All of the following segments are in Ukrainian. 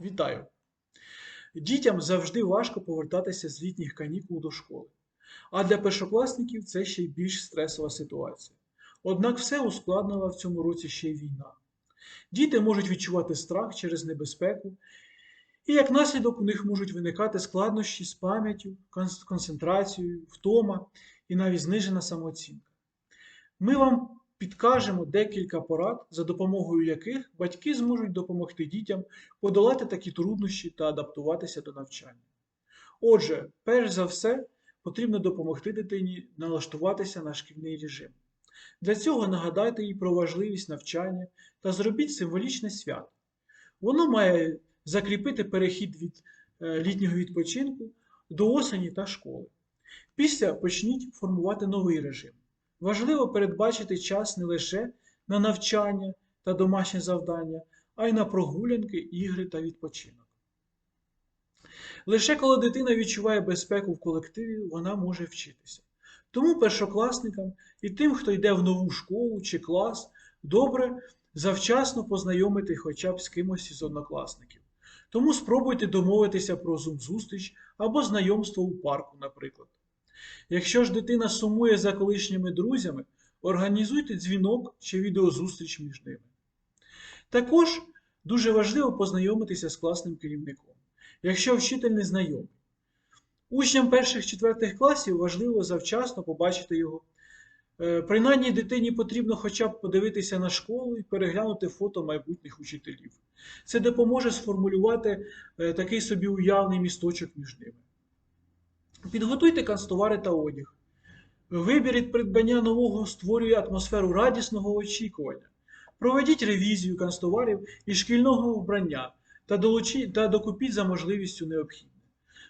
Вітаю! Дітям завжди важко повертатися з літніх канікул до школи. А для першокласників це ще й більш стресова ситуація. Однак все ускладнила в цьому році ще й війна. Діти можуть відчувати страх через небезпеку, і як наслідок у них можуть виникати складнощі з пам'яттю, концентрацією, втома і навіть знижена самооцінка. Ми вам підкажемо декілька порад, за допомогою яких батьки зможуть допомогти дітям подолати такі труднощі та адаптуватися до навчання. Отже, перш за все, потрібно допомогти дитині налаштуватися на шкільний режим. Для цього нагадайте їй про важливість навчання та зробіть символічне свято. Воно має закріпити перехід від е, літнього відпочинку до осені та школи. Після почніть формувати новий режим. Важливо передбачити час не лише на навчання та домашнє завдання, а й на прогулянки, ігри та відпочинок. Лише коли дитина відчуває безпеку в колективі, вона може вчитися. Тому першокласникам і тим, хто йде в нову школу чи клас, добре завчасно познайомити хоча б з кимось із однокласників. Тому спробуйте домовитися про зум-зустріч або знайомство у парку, наприклад. Якщо ж дитина сумує за колишніми друзями, організуйте дзвінок чи відеозустріч між ними. Також дуже важливо познайомитися з класним керівником, якщо вчитель не знайомий. Учням перших-четвертих класів важливо завчасно побачити його. Е, Принаймні дитині потрібно хоча б подивитися на школу і переглянути фото майбутніх учителів. Це допоможе сформулювати е, такий собі уявний місточок між ними. Підготуйте канцтовари та одяг. Вибір від придбання нового створює атмосферу радісного очікування. Проведіть ревізію канцтоварів і шкільного вбрання та, долучі... та докупіть за можливістю необхідне.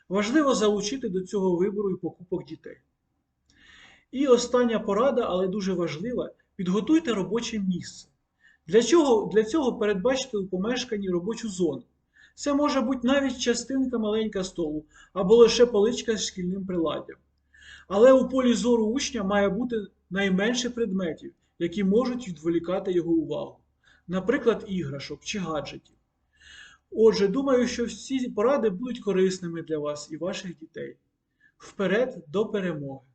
Важливо залучити до цього вибору і покупок дітей. І остання порада, але дуже важлива: підготуйте робоче місце. Для чого? Для цього передбачте у помешканні робочу зону. Це може бути навіть частинка маленька столу або лише поличка з шкільним приладдям. Але у полі зору учня має бути найменше предметів, які можуть відволікати його увагу, наприклад, іграшок чи гаджетів. Отже, думаю, що всі поради будуть корисними для вас і ваших дітей. Вперед до перемоги!